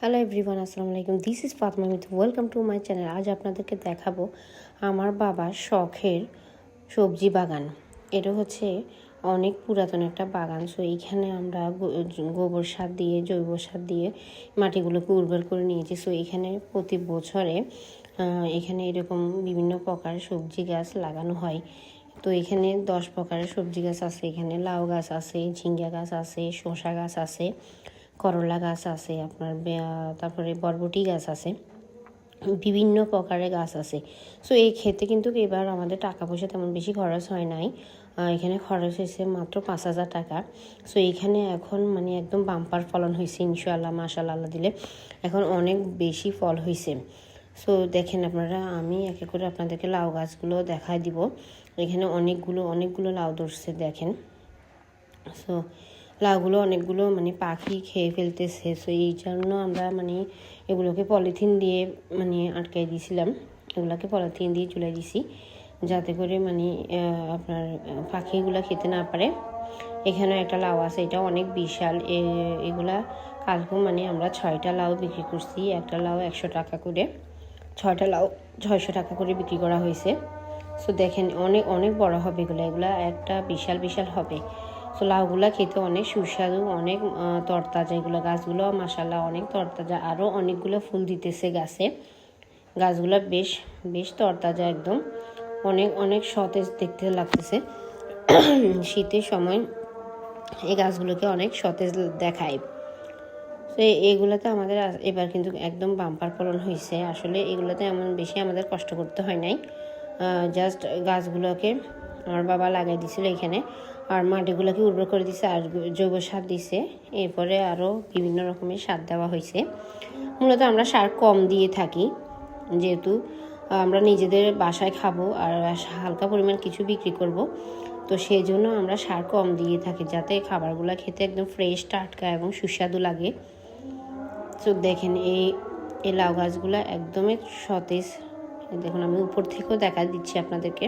Hello everyone আসসালামু আলাইকুম। This is Fatma মিথ ওয়েলকাম টু মাই চ্যানেল আজ আপনাদেরকে দেখাবো আমার বাবার শখের সবজি বাগান। এটা হচ্ছে অনেক পুরাতন একটা বাগান। সো এইখানে আমরা গোবর সার দিয়ে, জৈব সার দিয়ে মাটিগুলোকে উর্বর করে নিয়েছি। সো এখানে প্রতি বছরে এখানে এরকম বিভিন্ন প্রকার সবজি গাছ লাগানো হয়। তো, এখানে দশ প্রকারের সবজি গাছ আছে। এখানে লাউ গাছ আছে, ঝিঙ্গা গাছ আছে, শসা গাছ আছে। করলা গাছ আছে আপনার তারপরে বরবটি গাছ আছে, বিভিন্ন প্রকারের গাছ আছে। সো এই ক্ষেত্রে কিন্তু এবার আমাদের টাকা পয়সা তেমন বেশি খরচ হয় নাই। এখানে খরচ হয়েছে মাত্র পাঁচ হাজার টাকা। সো এখানে এখন মানে একদম বাম্পার ফলন হয়েছে, ইনশাআল্লাহ মাশাল্লাহ আল্লাহ দিলে। এখন অনেক বেশি ফল হয়েছে। সো দেখেন আপনারা, আমি একে করে আপনাদেরকে লাউ গাছগুলো দেখাই দিব। এখানে অনেকগুলো অনেকগুলো লাউ ধরছে, দেখেন। সো লাউগুলো অনেকগুলো মানে পাখি খেয়ে ফেলতেছে। সো এই জন্য আমরা মানে এগুলোকে পলিথিন দিয়ে মানে আটকাই দিয়েছিলাম। এগুলোকে পলিথিন দিয়ে ঝুলাই দিছি যাতে করে মানে আপনার পাখিগুলো খেতে না পারে। এখানে একটা লাউ আছে, এটা অনেক বিশাল। এগুলা কালকেও মানে আমরা ছয়টা লাউ বিক্রি করছি। একটা লাউ একশো টাকা করে। ছয়টা লাউ ছয়শো টাকা করে বিক্রি করা হয়েছে। সো দেখেন, অনেক অনেক বড় হবে এগুলো। এগুলো একটা বিশাল বিশাল হবে। সো লাউগুলা খেতে অনেক সুস্বাদু, অনেক তরতাজা এগুলো গাছগুলো মাসাল্লাহ অনেক তরতাজা আরও অনেকগুলো ফুল দিতেছে গাছে। গাছগুলো বেশ বেশ তরতাজা একদম। অনেক অনেক সতেজ দেখতে লাগতেছে। শীতের সময় এই গাছগুলোকে অনেক সতেজ দেখায়। তো এগুলোতে আমাদের এবার কিন্তু একদম বাম্পার ফলন হয়েছে আসলে এগুলোতে এমন বেশি আমাদের কষ্ট করতে হয় নাই। জাস্ট গাছগুলোকে আমার বাবা লাগাই দিছিল এখানে। আর মাটিগুলোকে উর্বর করে দিছে আর জৈব সার দিছে। এরপরে আরও বিভিন্ন রকমের সার দেওয়া হয়েছে। মূলত আমরা সার কম দিয়ে থাকি। যেহেতু আমরা নিজেদের বাসায় খাব আর হালকা পরিমাণ কিছু বিক্রি করব। তো সেই জন্য আমরা সার কম দিয়ে থাকি যাতে খাবারগুলো খেতে একদম ফ্রেশ টাটকা এবং সুস্বাদু লাগে। তো দেখেন এই এই লাউ গাছগুলো একদমই সতেজ। দেখুন, আমি উপর থেকেও দেখা দিচ্ছি আপনাদেরকে।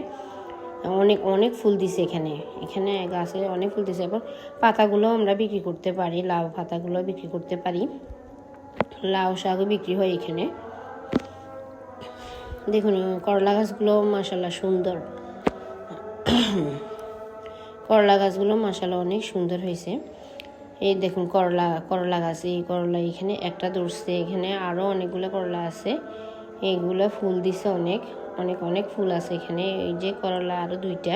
অনেক অনেক ফুল দিছে এখানে। এখানে গাছে অনেক ফুল দিছে। এবার পাতাগুলো আমরা বিক্রি করতে পারি, লাউ পাতাগুলো বিক্রি করতে পারি। লাউ শাকও বিক্রি হয় এখানে। দেখুন, করলা গাছগুলো মাসাল্লাহ সুন্দর। করলা গাছগুলো মাসাল্লাহ অনেক সুন্দর হয়েছে। এই দেখুন, করলা করলা গাছ, এই করলা এখানে একটা ধরছে। এখানে আরও অনেকগুলো করলা আছে। এইগুলো ফুল দিছে অনেক। অনেক অনেক ফুল আছে এখানে। এই যে করলা আরও দুইটা,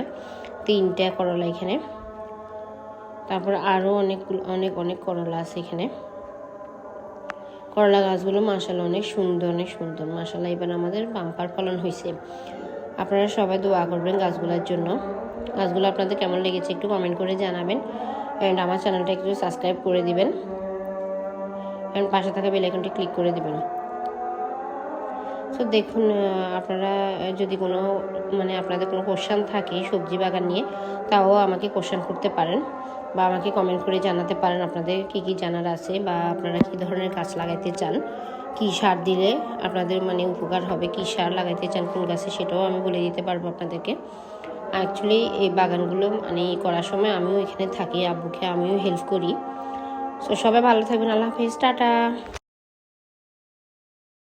তিনটা করলা এখানে। তারপর আরও অনেকগুলো, অনেক অনেক করলা আছে এখানে। করলা গাছগুলো মাসাল্লাহ অনেক সুন্দর অনেক সুন্দর। মাসাল্লাহ এবার আমাদের বাম্পার ফলন হয়েছে। আপনারা সবাই দোয়া করবেন গাছগুলোর জন্য। গাছগুলো আপনাদের কেমন লেগেছে একটু কমেন্ট করে জানাবেন। অ্যান্ড আমার চ্যানেলটা একটু সাবস্ক্রাইব করে দিবেন। অ্যান্ড পাশে থাকা বেলাইকনটি ক্লিক করে দিবেন। সো দেখুন আপনারা যদি কোনো মানে আপনাদের কোনো কোশ্চান থাকে সবজি বাগান নিয়ে, তাও আমাকে কোশ্চান করতে পারেন বা আমাকে কমেন্ট করে জানাতে পারেন আপনাদের কি কি জানার আছে বা আপনারা কি ধরনের গাছ লাগাইতে চান, কি সার দিলে আপনাদের মানে উপকার হবে, কি সার লাগাইতে চান, কোন গাছে সেটাও আমি বলে দিতে পারব আপনাদেরকে। অ্যাকচুয়ালি এই বাগানগুলো মানে করার সময় আমিও এখানে থাকি, আব্বুকে আমিও হেল্প করি। সো সবাই ভালো থাকবেন, আল্লাহ হাফিজ, টাটা।